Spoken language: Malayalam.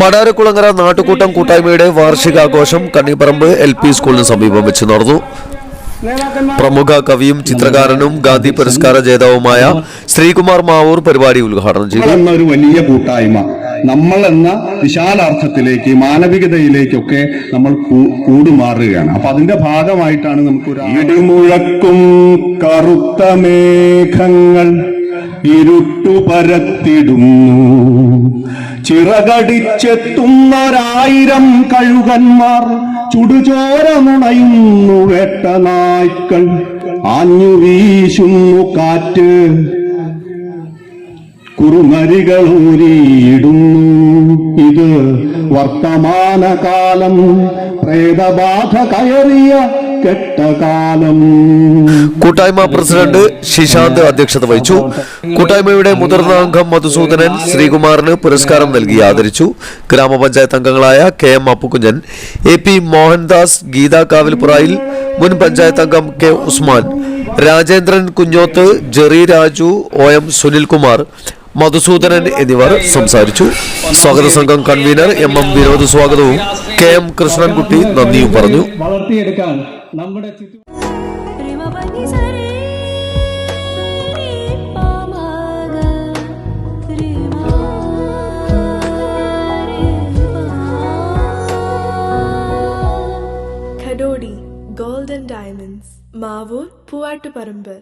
പടാരക്കുളങ്ങര നാട്ടുകൂട്ടം കൂട്ടായ്മയുടെ വാർഷികാഘോഷം കണ്ണിപ്പറമ്പ് എൽ പി സ്കൂളിന് സമീപം വെച്ച് നടന്നു. പ്രമുഖ കവിയും ചിത്രകാരനും ഗാന്ധി പുരസ്കാര ജേതാവുമായ ശ്രീകുമാർ മാവൂർ പരിപാടി ഉദ്ഘാടനം ചെയ്തു. നമ്മൾ എന്ന ഒരു വലിയ കൂട്ടായ്മ. നമ്മൾ എന്ന വിശാലാർത്ഥത്തിലേക്ക് മാനവികതയിലേക്കൊക്കെ നമ്മൾ കൂടുമാറുകയാണ്. അപ്പൊ അതിന്റെ ഭാഗമായിട്ടാണ് നമുക്ക് ഒരു ഇടിമുഴക്കും കറുത്ത മേഘങ്ങൾ ഇരുട്ടു പരത്തിടുന്നു ചിറകടിച്ചെത്തുന്നൊരായിരം കഴുകന്മാർ ചുടുചോര വേട്ട നായ്ക്കൾ ആഞ്ഞു വീശുന്നു കാറ്റ്. കുറുമരികളൂരിയിടുന്നു ഇത് വർത്തമാനകാലം പ്രേതബാധ കയറിയ കെട്ടകാലം. കൂട്ടായ്മ പ്രസിഡന്റ് ശിശാന്ത് അധ്യക്ഷത വഹിച്ചു. കൂട്ടായ്മയുടെ മുതിർന്ന അംഗം മധുസൂദനൻ ശ്രീകുമാറിന് പുരസ്കാരം നൽകി ആദരിച്ചു. ഗ്രാമപഞ്ചായത്ത് അംഗങ്ങളായ K M Appukkunjan A P Mohandas Geetha Kavilpurayil മുൻ പഞ്ചായത്ത് അംഗം K Usman Rajendran Kunjoth Jerry Raju O M Sunilkumar Madhusoodanan എന്നിവർ സംസാരിച്ചു. സ്വാഗത സംഘം കൺവീനർ എം എം വിനോദ് സ്വാഗതവും കെ എം കൃഷ്ണൻകുട്ടി നന്ദിയും പറഞ്ഞു. വളർത്തിയെടുക്കാൻ നമ്മുടെ ഡയമണ്ട്സ് മാവൂർ pamaga